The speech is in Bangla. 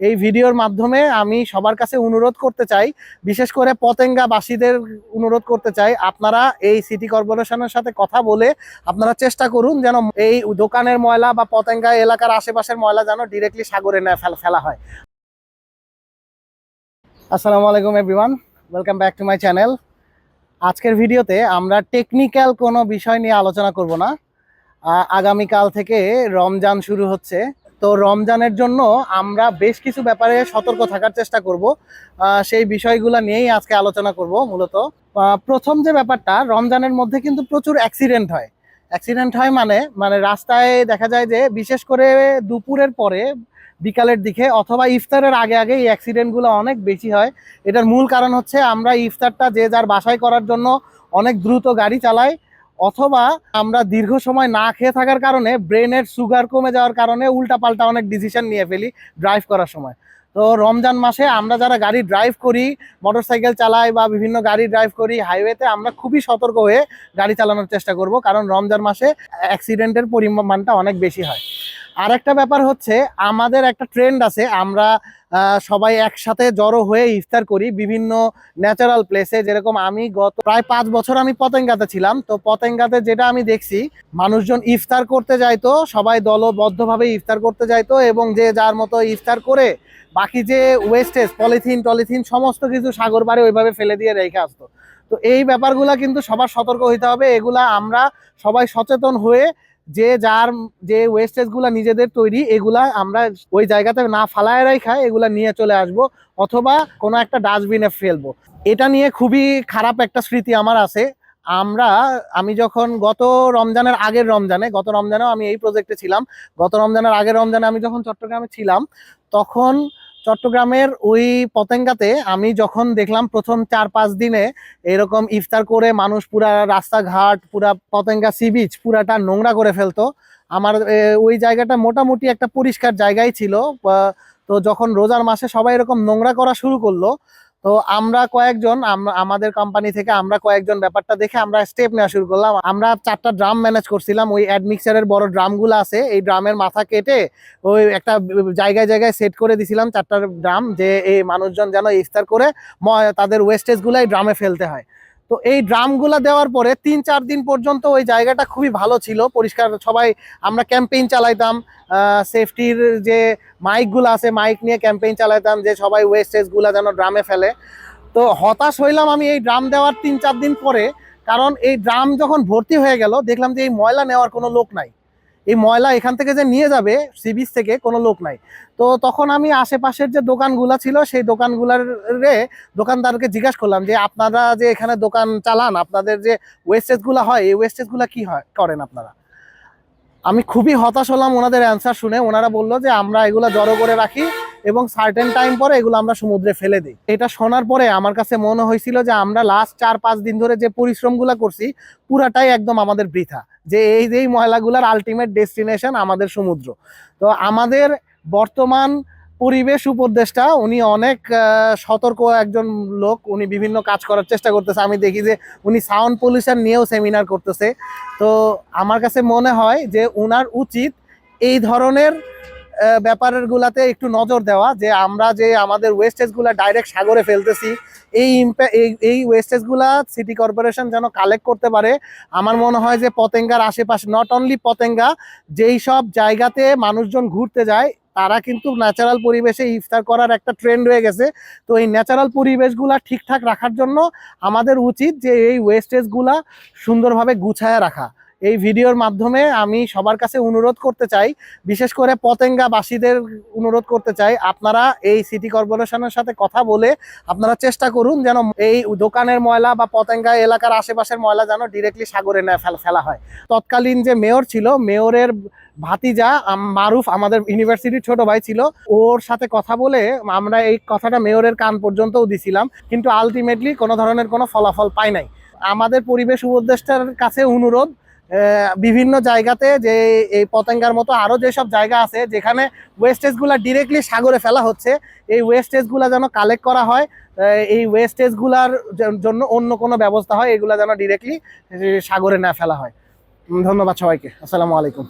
এই ভিডিওর মাধ্যমে আমি সবার কাছে অনুরোধ করতে চাই, বিশেষ করে পতেঙ্গাবাসীদের অনুরোধ করতে চাই, আপনারা এই সিটি কর্পোরেশনের সাথে কথা বলে আপনারা চেষ্টা করুন যেন এই দোকানের ময়লা বা পতেঙ্গা এলাকার আশেপাশের ময়লা যেন ডিরেক্টলি সাগরে না ফেল- হয়। আসসালামু আলাইকুম everyone welcome back to my channel আজকের ভিডিওতে আমরা টেকনিক্যাল কোনো বিষয় নিয়ে আলোচনা করব না। আগামীকাল থেকে রমজান শুরু হচ্ছে। তো রমজানের জন্য আমরা বেশ কিছু ব্যাপারে সতর্ক থাকার চেষ্টা করব। সেই বিষয়গুলো নিয়েই আজকে আলোচনা করব মূলত। প্রথম যে ব্যাপারটা, রমজানের মধ্যে কিন্তু প্রচুর অ্যাক্সিডেন্ট হয়। অ্যাক্সিডেন্ট হয় মানে মানে রাস্তায় দেখা যায় যে বিশেষ করে দুপুরের পরে বিকালের দিকে অথবা ইফতারের আগে আগে এই অ্যাক্সিডেন্টগুলো অনেক বেশি হয়। এটার মূল কারণ হচ্ছে আমরা ইফতারটা যে যার বাসায় করার জন্য অনেক দ্রুত গাড়ি চালাই অথবা আমরা দীর্ঘ সময় না খেয়ে থাকার কারণে ব্রেনের সুগার কমে যাওয়ার কারণে উল্টা পাল্টা অনেক ডিসিশন নিয়ে ফেলি ড্রাইভ করার সময়। তো রমজান মাসে আমরা যারা গাড়ি ড্রাইভ করি মোটরসাইকেল চালাই বা বিভিন্ন গাড়ি ড্রাইভ করি হাইওয়েতে আমরা খুবই সতর্ক হয়ে গাড়ি চালানোর চেষ্টা করব, কারণ রমজান মাসে অ্যাক্সিডেন্টের পরিমাণটা অনেক বেশি হয়। আর একটা ব্যাপার হচ্ছে, আমাদের একটা ট্রেন্ড আছে, আমরা সবাই একসাথে জড়ো হয়ে ইফতার করি বিভিন্ন ন্যাচারাল প্লেসে যেরকম আমি গত প্রায় পাঁচ বছর আমি পতেঙ্গাতে ছিলাম, তো পতেঙ্গাতে যেটা আমি দেখছি, মানুষজন ইফতার করতে যাইতো, সবাই দলবদ্ধভাবে ইফতার করতে যাইতো এবং যে যার মতো ইফতার করে, বাকি যে ওয়েস্টেজ পলিথিন টলিথিন সমস্ত কিছু সাগর ওইভাবে ফেলে দিয়ে রেখে আসতো। তো এই ব্যাপারগুলা কিন্তু সবার সতর্ক হইতে হবে, এগুলা আমরা সবাই সচেতন হয়ে যে যার, যে ওয়েস্টেজগুলা নিজেদের তৈরি, এগুলা আমরা ওই জায়গাতে না ফালায় রাখা এগুলা নিয়ে চলে আসব অথবা কোনো একটা ডাস্টবিনে ফেলব। এটা নিয়ে খুবই খারাপ একটা স্মৃতি আমার আছে। আমরা, আমি যখন গত রমজানের আগের রমজানে, গত রমজানেও আমি এই প্রজেক্টে ছিলাম। গত রমজানের আগের রমজানে আমি যখন চট্টগ্রামে ছিলাম, তখন চট্টগ্রামের ওই পতেঙ্গাতে আমি যখন দেখলাম প্রথম চার পাঁচ দিনে এরকম ইফতার করে মানুষ পুরা রাস্তাঘাট, পুরা পতেঙ্গা সি বিচ পুরাটা নোংরা করে ফেলতো। আমার ওই জায়গাটা মোটামুটি একটা পরিষ্কার জায়গায় ছিল। তো যখন রোজার মাসে সবাই এরকম নোংরা করা শুরু করল তো আমরা কয়েকজন আম- আমাদের কোম্পানি থেকে আমরা কয়েকজন ব্যাপারটা দেখে আমরা স্টেপ নেওয়া শুরু করলাম। আমরা চারটা ড্রাম ম্যানেজ করছিলাম, ওই অ্যাডমিক্সারের বড় ড্রামগুলো আছে, এই ড্রামের মাথা কেটে ওই একটা জায়গায় জায়গায় সেট করে দিছিলাম চারটা ড্রাম যে এই মানুষজন যেন ইফতার করে তাদের ওয়েস্টেজগুলো এই ড্রামে ফেলতে হয়। তো এই ড্রামগুলো দেওয়ার পরে তিন, চার দিন পর্যন্ত ওই জায়গাটা খুবই ভালো ছিল, পরিষ্কার সবাই, আমরা ক্যাম্পেইন চালাইতাম সেফটির যে মাইকগুলো আছে, মাইক নিয়ে ক্যাম্পেইন চালাইতাম, যে সবাই ওয়েস্টেজগুলো যেন ড্রামে ফেলে। তো হতাশ হইলাম আমি এই ড্রাম দেওয়ার তিন, চার দিন পরে, কারণ এই ড্রাম যখন ভর্তি হয়ে গেল, দেখলাম যে এই ময়লা নেওয়ার কোনো লোক নাই। এই ময়লা এখান থেকে যে নিয়ে যাবে সি বিচ থেকে কোনো লোক নাই। তো তখন আমি আশেপাশের যে দোকানগুলো ছিল, সেই দোকানগুলার রে দোকানদারকে জিজ্ঞাসা করলাম যে, আপনারা যে এখানে দোকান চালান, আপনাদের যে ওয়েস্টেজগুলো হয়, এই ওয়েস্টেজগুলো কি হয়, করেন আপনারা? আমি খুবই হতাশ হলাম ওনাদের অ্যান্সার শুনে। ওনারা বলল যে, আমরা এগুলো জড়ো করে রাখি এবং সার্টেন টাইম পরে এগুলো আমরা সমুদ্রে ফেলে দিই। এটা শোনার পরে আমার কাছে মনে হয়েছিল যে আমরা লাস্ট চার পাঁচ দিন ধরে যে পরিশ্রমগুলো করছি, পুরাটাই একদম আমাদের বৃথা। যে এই যে এই ময়লাগুলার আলটিমেট ডেস্টিনেশন আমাদের সমুদ্র। তো আমাদের বর্তমান পরিবেশ উপদেষ্টা, উনি অনেক সতর্ক একজন লোক। উনি বিভিন্ন কাজ করার চেষ্টা করতেছে। আমি দেখি যে উনি সাউন্ড পলিউশন নিয়েও সেমিনার করতেছে। তো আমার কাছে মনে হয় যে উনার উচিত এই ধরনের ব্যাপারের গুলাতে একটু নজর দেওয়া যে আমরা যে আমাদের ওয়েস্টেজগুলা ডাইরেক্ট সাগরে ফেলতেছি, এই এই ওয়েস্টেজগুলা সিটি কর্পোরেশন যেন কালেক্ট করতে পারে। আমার মনে হয় যে পতেঙ্গার আশেপাশে নট অনলি পতেঙ্গা, যেই সব জায়গাতে মানুষজন ঘুরতে যায়, তারা কিন্তু ন্যাচারাল পরিবেশে ইফতার করার একটা ট্রেন্ড হয়ে গেছে। তো এই ন্যাচারাল পরিবেশগুলা ঠিকঠাক রাখার জন্য আমাদের উচিত যে এই ওয়েস্টেজগুলা সুন্দরভাবে গুছায় রাখা। এই ভিডিওর মাধ্যমে আমি সবার কাছে অনুরোধ করতে চাই, বিশেষ করে পতেঙ্গাবাসীদের অনুরোধ করতে চাই, আপনারা এই সিটি কর্পোরেশনের সাথে কথা বলে আপনারা চেষ্টা করুন যেন এই দোকানের ময়লা বা পতেঙ্গা এলাকার আশেপাশের ময়লা যেন ডিরেক্টলি সাগরে ফেল- ফেলা হয়। তৎকালীন যে মেয়র ছিল, মেয়রের ভাতিজা মারুফ আমাদের ইউনিভার্সিটির ছোট ভাই ছিল, ওর সাথে কথা বলে আমরা এই কথাটা মেয়রের কান পর্যন্তও দিছিলাম, কিন্তু আলটিমেটলি কোনো ধরনের কোনো ফলাফল পাই নাই। আমাদের পরিবেশ উপদেষ্টার কাছে অনুরোধ বিভিন্ন জায়গাতে যে এই পতেঙ্গার মতো আরও যেসব জায়গা আছে, যেখানে ওয়েস্টেজগুলো ডিরেক্টলি সাগরে ফেলা হচ্ছে, এই ওয়েস্টেজগুলো যেন কালেক্ট করা হয় এই ওয়েস্টেজগুলার জন্য অন্য কোনো ব্যবস্থা হয়, এগুলো যেন ডিরেক্টলি সাগরে না ফেলা হয়। ধন্যবাদ সবাইকে। আসসালামু আলাইকুম।